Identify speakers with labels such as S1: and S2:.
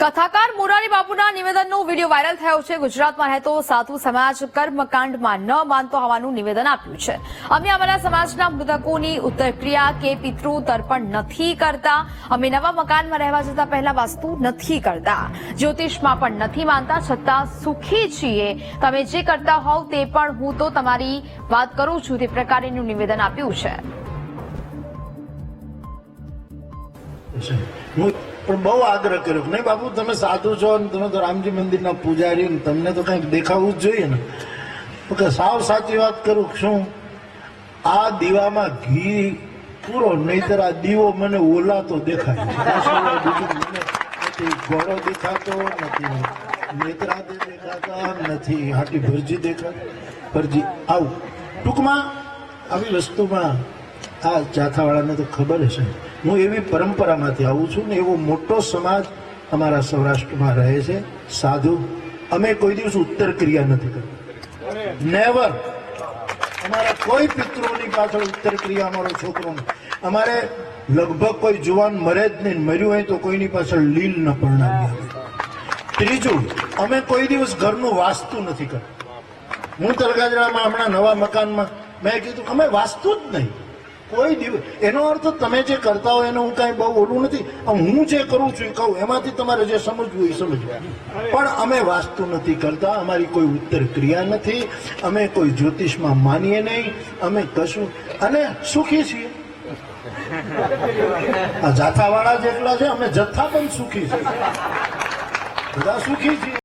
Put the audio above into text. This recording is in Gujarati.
S1: કથાકાર મોરારી બાપુના નિવેદનનો વીડિયો વાયરલ થયો છે. ગુજરાતમાં રહેતો સાધુ સમાજ કર્મકાંડમાં ન માનતો હોવાનું નિવેદન આપ્યું છે. અમે અમારા સમાજના મૃતકોની ઉત્તરક્રિયા કે પિતૃ તર્પણ નથી કરતા. અમે નવા મકાનમાં રહેવા જતા પહેલા વાસ્તુ નથી કરતા. જ્યોતિષમાં પણ નથી માનતા, છતાં સુખી છીએ. તમે જે કરતા હોવ તે પણ હું તો તમારી વાત કરું છું તે પ્રકારેનું નિવેદન આપ્યું છે.
S2: હું પણ બહુ આગ્રહ કર્યો નહીં બાપુ, તમે સાધુ છો અને તમે તો રામજી મંદિરના પૂજારી ને તમને તો કંઈક દેખાવું જ જોઈએ ને. કે સાવ સાચી વાત કરું શું? આ દીવામાં ઘી પૂરો, નહીતર આ દીવો મને ઓલાતો દેખાય ઘોડો દેખાતો નથી. નેત્રાદે દેખાતા નથી. હાટી ભરજી દેખાતા. ભરજી, આવું. ટૂંકમાં આવી વસ્તુમાં આ ચાથાવાળાને તો ખબર હશે. હું એવી પરંપરામાંથી આવું છું ને એવો મોટો સમાજ અમારા સૌરાષ્ટ્રમાં રહે છે. સાધુ, અમે કોઈ દિવસ ઉત્તર ક્રિયા નથી કરતા. નેવર અમારા કોઈ પિતૃઓની પાછળ ઉત્તર ક્રિયા અમારો છોકરો અમારે લગભગ કોઈ જુવાન મરે જ નહીં, મર્યું હોય તો કોઈની પાછળ લીલ ન પરણાવી ત્રીજું, અમે કોઈ દિવસ ઘરનું વાસ્તુ નથી કરતા. હું તલગાજરામાં હમણાં નવા મકાનમાં, મેં કીધું અમે વાસ્તુ જ નહીં. કોઈ દિવસ એનો અર્થ તમે જે કરતા હોય એનો હું કાંઈ બહુ ઓલું નથી હું જે કરું છું એ કહું, એમાંથી તમારે જે સમજવું એ સમજવા. પણ અમે વાસ્તુ નથી કરતા, અમારી કોઈ ઉત્તર ક્રિયા નથી, અમે કોઈ જ્યોતિષમાં માનીએ નહીં, અમે કશું, અને સુખી છીએ. જાથાવાળા જેટલા છે, અમે જથ્થા પણ સુખી છીએ. બધા સુખી છીએ.